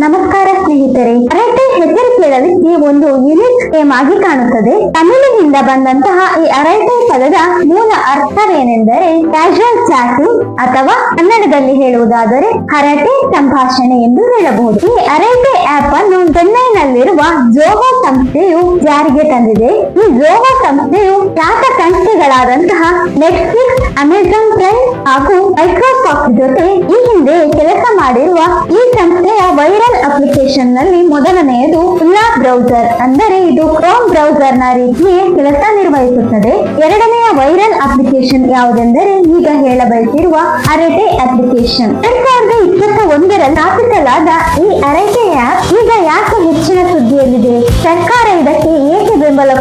ನಮಸ್ಕಾರ ಸ್ನೇಹಿತರೆ ಅರಟೆ ಹೆಸರು ಕೇಳಲಿಕ್ಕೆ ಒಂದು ಯುನಿಕ್ ಗೇಮ್ ಆಗಿ ಕಾಣುತ್ತದೆ. ತಮಿಳಿನಿಂದ ಬಂದಂತಹ ಈ ಅರಟೆ ಪದದ ಮೂಲ ಅರ್ಥವೇನೆಂದರೆ ಕ್ಯಾಶುವಲ್ ಚಾಟಿಂಗ್ ಅಥವಾ ಕನ್ನಡದಲ್ಲಿ ಹೇಳುವುದಾದರೆ ಹರಟೆ ಸಂಭಾಷಣೆ ಎಂದು ಹೇಳಬಹುದು. ಈ ಅರಟೆ ಆಪ್ ಅನ್ನು ಚೆನ್ನೈನಲ್ಲಿರುವ ಜೋಗೋ ಸಂಸ್ಥೆಯು ಜಾರಿಗೆ ತಂದಿದೆ. ಈ ಜೋಗೋ ಸಂಸ್ಥೆಯು ಖ್ಯಾತ ಸಂಸ್ಥೆಗಳಾದಂತಹ ನೆಟ್ಫ್ಲಿಕ್ಸ್ ಅಮೆಜಾನ್ ಪ್ರೈಮ್ ಹಾಗೂ ಮೈಕ್ರೋಸಾಫ್ಟ್ ಜೊತೆ ಈ ಹಿಂದೆ ಕೆಲಸ ಮಾಡಿರುವ ಈ ಸಂಸ್ಥೆಯ ವೈರಲ್ ಅಪ್ಲಿಕೇಶನ್ನಲ್ಲಿ ಮೊದಲನೆಯದು ಉಲ್ಲಾ ಬ್ರೌಸರ್. ಅಂದರೆ ಇದು ಕ್ರೋಮ್ ಬ್ರೌಸರ್ನ ರೀತಿಯೇ ಕೆಲಸ ನಿರ್ವಹಿಸುತ್ತದೆ. ಎರಡನೆಯ ವೈರಲ್ ಅಪ್ಲಿಕೇಶನ್ ಯಾವುದೆಂದರೆ ಈಗ ಹೇಳಬಯಸಿರುವ ಅರಟೆ ಅಪ್ಲಿಕೇಶನ್. ಎರಡ್ ಸಾವಿರದ ಇಪ್ಪತ್ತ ಒಂದರಲ್ಲಿ ಸ್ಥಾಪಿಸಲಾದ ಈ ಅರಟೆ ಆಪ್ ಈಗ ಯಾಕೆ ಹೆಚ್ಚಿನ ಸುದ್ದಿಯಲ್ಲಿದೆ? ಸರ್ಕಾರ ಇದಕ್ಕೆ ಏಕೆ ಬೆಂಬಲ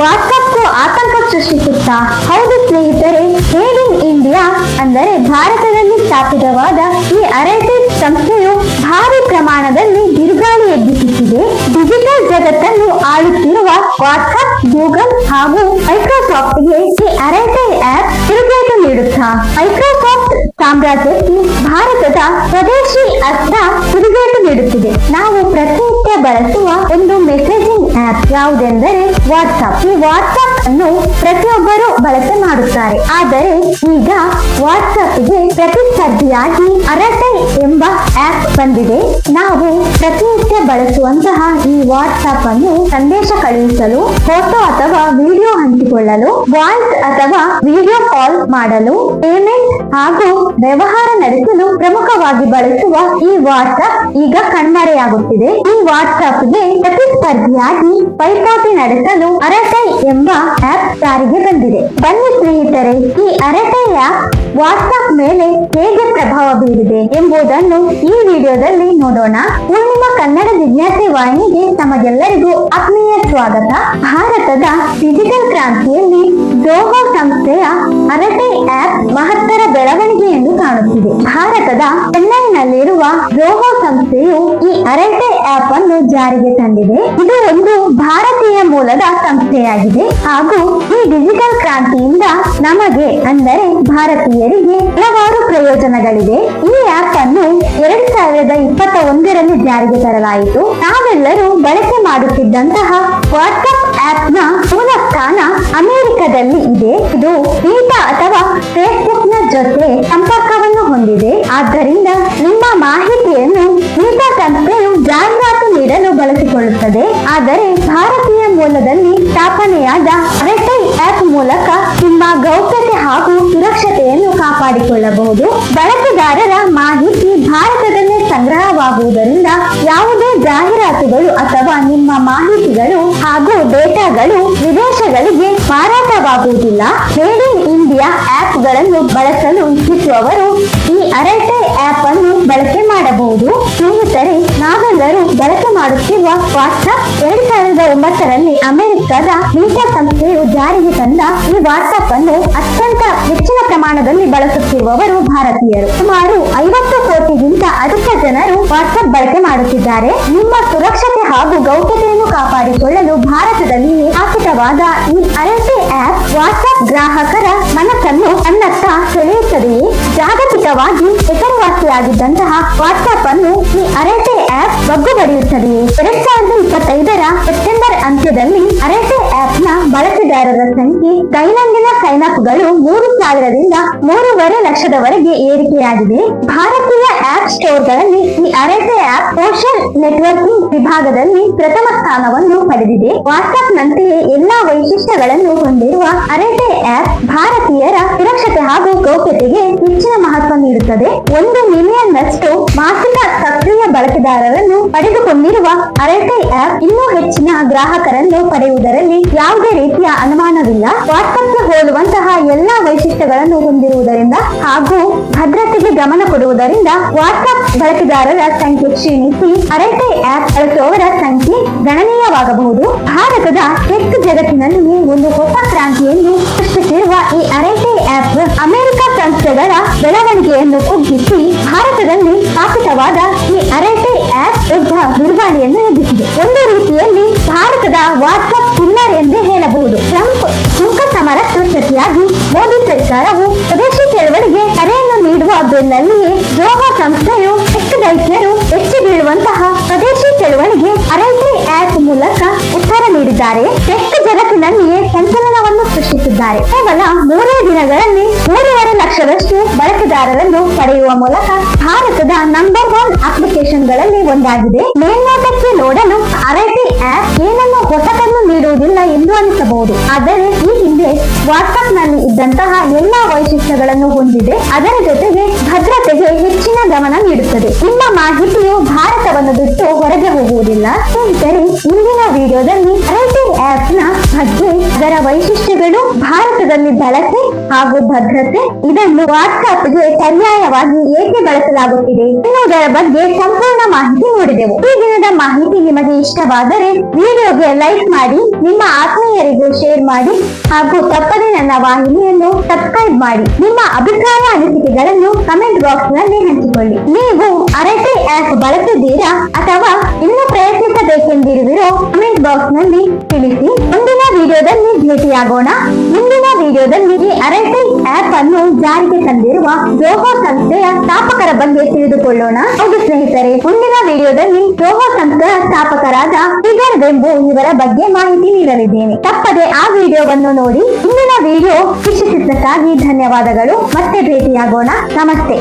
ವಾಟ್ಸಪ್ಗೂ ಆತಂಕ ಸೃಷ್ಟಿಸುತ್ತಾ, ಹೌದು ಸ್ನೇಹಿತರೆ, ಮೇಡ್ ಇನ್ ಇಂಡಿಯಾ ಅಂದರೆ ಭಾರತದಲ್ಲಿ ಸ್ಥಾಪಿತವಾದ ಈ ಅರೆಟೆಕ್ ಸಂಸ್ಥೆಯು ಭಾರಿ ಪ್ರಮಾಣದಲ್ಲಿ ಬಿರುಗಾಳಿ ಎಬ್ಬಿಸುತ್ತಿದೆ. ಡಿಜಿಟಲ್ ಜಗತ್ತನ್ನು ಆಳುತ್ತಿರುವ ವಾಟ್ಸಪ್ ಗೂಗಲ್ ಹಾಗೂ ಮೈಕ್ರೋಸಾಫ್ಟ್ಗೆ ಈ ಅರೈಟೆ ಆಪ್ ತಿರುಗೇಟು ನೀಡುತ್ತಾ, ಮೈಕ್ರೋಸಾಫ್ಟ್ ಸಾಮ್ರಾಜ್ಯಕ್ಕೆ ಭಾರತದ ಸ್ವದೇಶಿ ಅರ್ಥ ತಿರುಗೇಟು ನೀಡುತ್ತಿದೆ. ನಾವು ಪ್ರತಿನಿತ್ಯ ಬಳಸುವ ಒಂದು ಯಾವುದೆಂದರೆ ವಾಟ್ಸಪ್ ಈ ವಾಟ್ಸ್ಆಪ್ ಅನ್ನು ಪ್ರತಿಯೊಬ್ಬರು ಬಳಕೆ ಮಾಡುತ್ತಾರೆ. ಆದರೆ ಈಗ ವಾಟ್ಸ್ಆಪ್ಗೆ ಪ್ರತಿಸ್ಪರ್ಧಿಯಾಗಿ ಅರಟೆ ಎಂಬ ಆಪ್ ಬಂದಿದೆ. ನಾವು ಪ್ರತಿನಿತ್ಯ ಬಳಸುವಂತಹ ಈ ವಾಟ್ಸಪ್ ಅನ್ನು ಸಂದೇಶ ಕಳುಹಿಸಲು ಫೋಟೋ ಅಥವಾ ವಿಡಿಯೋ ಹಂಚಿಕೊಳ್ಳಲು ವಾಯ್ಸ್ ಅಥವಾ ವಿಡಿಯೋ ಕಾಲ್ ಮಾಡಲು ಪೇಮೆಂಟ್ ಹಾಗೂ ವ್ಯವಹಾರ ನಡೆಸಲು ಪ್ರಮುಖವಾಗಿ ಬಳಸುವ ಈ ವಾಟ್ಸಪ್ ಈಗ ಕಣ್ಮರೆಯಾಗುತ್ತಿದೆ. ಈ ವಾಟ್ಸ್ಆಪ್ಗೆ ಪ್ರತಿಸ್ಪರ್ಧಿಯಾಗಿ ಪೈಪೋಟಿ ನಡೆಸಲು ಅರಟೈ ಎಂಬ ಆಪ್ ಜಾರಿಗೆ ಬಂದಿದೆ. ಬನ್ನಿ ಸ್ನೇಹಿತರೆ, ಈ ಅರಟೆ ಆಪ್ ವಾಟ್ಸ್ಆಪ್ ಮೇಲೆ ಹೇಗೆ ಪ್ರಭಾವ ಬೀರಿದೆ ಎಂಬುದನ್ನು ಈ ವಿಡಿಯೋದಲ್ಲಿ ನೋಡೋಣ. ಪೂರ್ಣಿಮಾ ಕನ್ನಡ ಜಿಜ್ಞಾಸೆ ವಾಹಿನಿಗೆ ತಮಗೆಲ್ಲರಿಗೂ ಆತ್ಮೀಯ ಸ್ವಾಗತ. ಭಾರತದ ಡಿಜಿಟಲ್ ಕ್ರಾಂತಿಯಲ್ಲಿ ಜೋಹೋ ಸಂಸ್ಥೆಯ ಅರಟೆ ಆಪ್ ಮಹತ್ತರ ಬೆಳವಣಿಗೆ ಎಂದು ಕಾಣುತ್ತಿದೆ. ಭಾರತದ ಚೆನ್ನೈನಲ್ಲಿರುವ ಜೋಹೋ ಸಂಸ್ಥೆಯು ಈ ಅರಟೆ ಆಪ್ ಅನ್ನು ಜಾರಿಗೆ ತಂದಿದೆ. ಇದು ಒಂದು ಭಾರತೀಯ ಮೂಲದ ಸಂಸ್ಥೆಯಾಗಿದೆ. ಹಾಗೂ ಈ ಡಿಜಿಟಲ್ ಕ್ರಾಂತಿಯಿಂದ ನಮಗೆ ಅಂದರೆ ಭಾರತೀಯರಿಗೆ ಹಲವಾರು ಪ್ರಯೋಜನಗಳಿವೆ. ಈ ಆಪ್ ಅನ್ನು ಎರಡ್ ಸಾವಿರದ ಇಪ್ಪತ್ತ ಒಂದರಲ್ಲಿ ಜಾರಿಗೆ ತರಲಾಯಿತು. ನಾವೆಲ್ಲರೂ ಬಳಕೆ ಮಾಡುತ್ತಿದ್ದಂತಹ ವಾಟ್ಸ್ಆಪ್ ಆಪ್ನ ಮೂಲ ಸ್ಥಾನ ಅಮೆರಿಕದಲ್ಲಿ ಇದೆ. ಇದು ಮೀಟಾ ಅಥವಾ ಫೇಸ್ಬುಕ್ನ ಜೊತೆ ಸಂಪರ್ಕವನ್ನು ಹೊಂದಿದೆ. ಆದ್ದರಿಂದ ನಿಮ್ಮ ಸಂಸ್ಥೆಯು ನೀಡಲು ಬಳಸಿಕೊಳ್ಳುತ್ತದೆ. ಆದರೆ ಭಾರತೀಯ ಮೂಲದಲ್ಲಿ ಸ್ಥಾಪನೆಯಾದ ರೆಟೈ ಆಪ್ ಮೂಲಕ ನಿಮ್ಮ ಗೌಪ್ಯತೆ ಹಾಗೂ ಸುರಕ್ಷತೆಯನ್ನು ಕಾಪಾಡಿಕೊಳ್ಳಬಹುದು. ಬಳಕೆದಾರರ ಮಾಹಿತಿ ಭಾರತದಲ್ಲೇ ಸಂಗ್ರಹವಾಗುವುದರಿಂದ ಯಾವುದೇ ಜಾಹೀರಾತುಗಳು ಅಥವಾ ನಿಮ್ಮ ಮಾಹಿತಿಗಳು ಹಾಗೂ ಡೇಟಾಗಳು ವಿದೇಶಗಳಿಗೆ ಮಾರಾಟವಾಗುವುದಿಲ್ಲ. ಮೇಡ್ ಇನ್ ಇಂಡಿಯಾ ಆಪ್ಗಳನ್ನು ಬಳಸಲು ಇಚ್ಛಿಸುವವರು ಈ ಅರಟೆ ಆಪ್ ಅನ್ನು ಬಳಕೆ ಮಾಡಬಹುದು. ಸ್ನೇಹಿತರೆ ನಾವೆಲ್ಲರೂ ಬಳಕೆ ಮಾಡುತ್ತಿರುವ ವಾಟ್ಸ್ಆಪ್ ಎರಡ್ ಸಾವಿರದ ಒಂಬತ್ತರಲ್ಲಿ ಅಮೆರಿಕದ ಮೀಟಾ ಸಂಸ್ಥೆಯು ಜಾರಿಗೆ ತಂದ ಈ ವಾಟ್ಸ್ಆಪ್ ಅನ್ನು ಅತ್ಯಂತ ಹೆಚ್ಚಿನ ಪ್ರಮಾಣದಲ್ಲಿ ಬಳಸುತ್ತಿರುವವರು ಭಾರತೀಯರು. ಸುಮಾರು ಐವತ್ತು ಕೋಟಿಗಿಂತ ಅಧಿಕ ಜನರು ವಾಟ್ಸ್ಆಪ್ ಬಳಕೆ ಮಾಡುತ್ತಿದ್ದಾರೆ. ನಿಮ್ಮ ಸುರಕ್ಷತೆ ಹಾಗೂ ಗೌಪ್ಯತೆಯನ್ನು ಕಾಪಾಡಿಕೊಳ್ಳಲು ಭಾರತದಲ್ಲಿ ಸ್ಥಾಪಿತವಾದ ಈ ಅರಟೆ ಆಪ್ ವಾಟ್ಸ್ಆಪ್ ಗ್ರಾಹಕರ ಮನಸ್ಸನ್ನು ತನ್ನತ್ತ ಸೆಳೆಯುತ್ತದೆಯೇ? ಜಾಗತಿಕವಾಗಿ ಹೆಸರುವಾಸಿಯಾಗಿದ್ದಂತಹ ವಾಟ್ಸ್ಆಪ್ ಅನ್ನು ಈ ಅರಟೆ ಆಪ್ ಬಗ್ಗು ಪಡೆಯುತ್ತದೆ ಎರಡ್ ಸಾವಿರದ ಇಪ್ಪತ್ತೈದರ ಸೆಪ್ಟೆಂಬರ್ ಅಂತ್ಯದಲ್ಲಿ ಅರಟೆ ಆಪ್ನ ಬಳಕೆದಾರರ ಸಂಖ್ಯೆ ದೈನಂದಿನ ಸೈನ್ಗಳು ಮೂರು ಸಾವಿರದಿಂದ ಮೂರುವರೆ ಲಕ್ಷದವರೆಗೆ ಏರಿಕೆಯಾಗಿದೆ. ಭಾರತೀಯ ಆಪ್ ಸ್ಟೋರ್ಗಳಲ್ಲಿ ಈ ಅರಟೆ ಆಪ್ ಸೋಷಿಯಲ್ ನೆಟ್ವರ್ಕಿಂಗ್ ವಿಭಾಗದಲ್ಲಿ ಪ್ರಥಮ ಸ್ಥಾನವನ್ನು ಪಡೆದಿದೆ. ವಾಟ್ಸ್ಆಪ್ ನಂತೆಯೇ ಎಲ್ಲಾ ವೈಶಿಷ್ಟ್ಯಗಳನ್ನು ಹೊಂದಿರುವ ಅರಟೆ ಆಪ್ ಭಾರತೀಯರ ಸುರಕ್ಷತೆ ಹಾಗೂ ಗೌಪ್ಯತೆಗೆ ಹೆಚ್ಚಿನ ನೀಡುತ್ತದೆ ಒಂದು ಮಿಲಿಯನ್ ನಷ್ಟು ಮಾಸಿಕ ಸಕ್ರಿಯ ಬಳಕೆದಾರರನ್ನು ಪಡೆದುಕೊಂಡಿರುವ ಅರೆಟೈ ಆಪ್ ಇನ್ನೂ ಹೆಚ್ಚಿನ ಗ್ರಾಹಕರನ್ನು ಪಡೆಯುವುದರಲ್ಲಿ ಯಾವುದೇ ರೀತಿಯ ಅನುಮಾನವಿಲ್ಲ. ವಾಟ್ಸ್ಆಪ್ಗೆ ಹೋಲುವಂತಹ ಎಲ್ಲಾ ವೈಶಿಷ್ಟ್ಯಗಳನ್ನು ಹೊಂದಿರುವುದರಿಂದ ಹಾಗೂ ಭದ್ರತೆಗೆ ಗಮನ ಕೊಡುವುದರಿಂದ ವಾಟ್ಸಪ್ ಬಳಕೆದಾರರ ಸಂಖ್ಯೆ ಕ್ಷೀಣಿಸಿ ಅರೆಟೈ ಆಪ್ ಬಳಸುವವರ ಸಂಖ್ಯೆ ಗಣನೀಯವಾಗಬಹುದು. ಭಾರತದ ಟೆಕ್ ಜಗತ್ತಿನಲ್ಲಿ ಒಂದು ಹೊಸ ಕ್ರಾಂತಿಯನ್ನು ಬೆಳವಣಿಗೆಯನ್ನು ಕುಗ್ಗಿಸಿ ಭಾರತದಲ್ಲಿ ಸ್ಥಾಪಿತವಾದ ಈ ಅರಟೆ ಆಪ್ ದೊಡ್ಡ ಬಿರುಗಾಳಿಯನ್ನು ಎದುರಿಸಿದೆ ಒಂದು ರೀತಿಯಲ್ಲಿ ಭಾರತದ ವಾಟ್ಸ್ಆಪ್ ಪಿಲ್ಲರ್ ಎಂದೇ ಹೇಳಬಹುದು. ರೀತಿಯಾಗಿ ಮೋದಿ ಸರ್ಕಾರವು ಸ್ವದೇಶಿ ಚಳವಳಿಗೆ ಕರೆಯನ್ನು ನೀಡುವ ಬೆನ್ನಲ್ಲಿಯೇ ಯೋಗ ಸಂಸ್ಥೆಯು ಹೆಚ್ಚು ದೈತ್ಯರು ಹೆಚ್ಚು ಬೀಳುವಂತಹ ಸ್ವದೇಶಿ ಚಳವಳಿಗೆ ಅರೈಟಿ ಆಪ್ ಮೂಲಕ ಉತ್ತರ ನೀಡಿದ್ದಾರೆ. ಟೆಕ್ ಜಗತ್ತಿನಲ್ಲಿಯೇ ಸಂಚಲನವನ್ನು ಸೃಷ್ಟಿಸಿದ್ದಾರೆ. ಕೇವಲ ಮೂರೇ ದಿನಗಳಲ್ಲಿ ಮೂರುವರೆ ಲಕ್ಷದಷ್ಟು ಬಳಕೆದಾರರನ್ನು ಪಡೆಯುವ ಮೂಲಕ ಭಾರತದ ನಂಬರ್ ಒನ್ ಅಪ್ಲಿಕೇಶನ್ಗಳಲ್ಲಿ ಒಂದಾಗಿದೆ. ಮೇಲ್ನೋಟಕ್ಕೆ ನೋಡಲು ಅರೈಟಿ ಆಪ್ ಏನನ್ನು ಹೊಸತನ್ನು ನೀಡುವುದಿಲ್ಲ ಎಂದು ಅನಿಸಬಹುದು. ಆದರೆ ಈ ಹಿಂದೆ ವಾಟ್ಸ್ಆಪ್ನಲ್ಲಿ ಇದ್ದಂತಹ ಎಲ್ಲಾ ವೈಶಿಷ್ಟ್ಯಗಳನ್ನು ಹೊಂದಿದೆ. ಅದರ ಜೊತೆಗೆ ಭದ್ರತೆಗೆ ಹೆಚ್ಚಿನ ಗಮನ ನೀಡುತ್ತದೆ. ನಿಮ್ಮ ಮಾಹಿತಿಯು ಭಾರತವನ್ನು ಬಿಟ್ಟು ಹೊರಗೆ ಹೋಗುವುದಿಲ್ಲ. ಸ್ನೇಹಿತರೆ, ಇಂದಿನ ವಿಡಿಯೋದಲ್ಲಿ ಅರೈಟಿ ಆಪ್ನ ಬಗ್ಗೆ, ಅದರ ವೈಶಿಷ್ಟ್ಯಗಳು, ಭಾರತದಲ್ಲಿ ಬಳಕೆ ಹಾಗೂ ಭದ್ರತೆ ಇದನ್ನು ವಾಟ್ಸ್ಆಪ್ಗೆ ಪರ್ಯಾಯವಾಗಿ ಏಕೆ ಬಳಸಲಾಗುತ್ತಿದೆ ಎನ್ನುವುದರ ಬಗ್ಗೆ ಸಂಪೂರ್ಣ ಮಾಹಿತಿ ನೋಡಿದೆವು. ಈ ದಿನದ ಮಾಹಿತಿ ನಿಮಗೆ ಇಷ್ಟವಾದರೆ ವಿಡಿಯೋಗೆ ಲೈಕ್ ಮಾಡಿ, ನಿಮ್ಮ ಆತ್ಮೀಯರಿಗೂ ಶೇರ್ ಮಾಡಿ ಹಾಗೂ ತಪ್ಪದೆ ನನ್ನ ವಾಹಿನಿಯನ್ನು ಸಬ್ಸ್ಕ್ರೈಬ್ ಮಾಡಿ. ನಿಮ್ಮ ಅಭಿಪ್ರಾಯ ಅನಿಸಿಕೆಗಳನ್ನು ಕಮೆಂಟ್ ಬಾಕ್ಸ್ನಲ್ಲಿ ಹಂಚಿಕೊಳ್ಳಿ. ನೀವು ಅರಟೆ ಆಪ್ ಬಳಸಿದ್ದೀರಾ ಅಥವಾ ಇನ್ನೂ ಪ್ರಯತ್ನಿಸಬೇಕೆಂದಿರುವಿರೋ ಕಮೆಂಟ್ ಬಾಕ್ಸ್ನಲ್ಲಿ ತಿಳಿಸಿ. ಮುಂದಿನ ವಿಡಿಯೋದಲ್ಲಿ ಭೇಟಿಯಾಗೋಣ. ಮುಂದಿನ ವಿಡಿಯೋದಲ್ಲಿ ಈ ಅರಟೆ ಆಪ್ ಅನ್ನು ಜಾರಿಗೆ ತಂದಿರುವ ಜೋಹೋ ಸಂಸ್ಥೆಯ ಸ್ಥಾಪಕರ ಬಗ್ಗೆ ತಿಳಿದುಕೊಳ್ಳೋಣ. ಹೌದು ಸ್ನೇಹಿತರೆ, ಮುಂದಿನ ವಿಡಿಯೋದಲ್ಲಿ ಜೋಹೋ ಸಂಸ್ಥೆಯ ಸ್ಥಾಪಕರಾದ ಟಿಗರ್ ವೆಂಬು ಇವರ ಬಗ್ಗೆ ಮಾಹಿತಿ ನೀಡಲಿದ್ದೇನೆ. ತಪ್ಪದೆ ಆ ವಿಡಿಯೋವನ್ನು ನೋಡಿ. ಮುಂದಿನ ವಿಡಿಯೋ ವೀಕ್ಷಿಸಿದ್ದಕ್ಕಾಗಿ ಧನ್ಯವಾದಗಳು. ಮತ್ತೆ ಭೇಟಿಯಾಗೋಣ. ನಮಸ್ತೆ.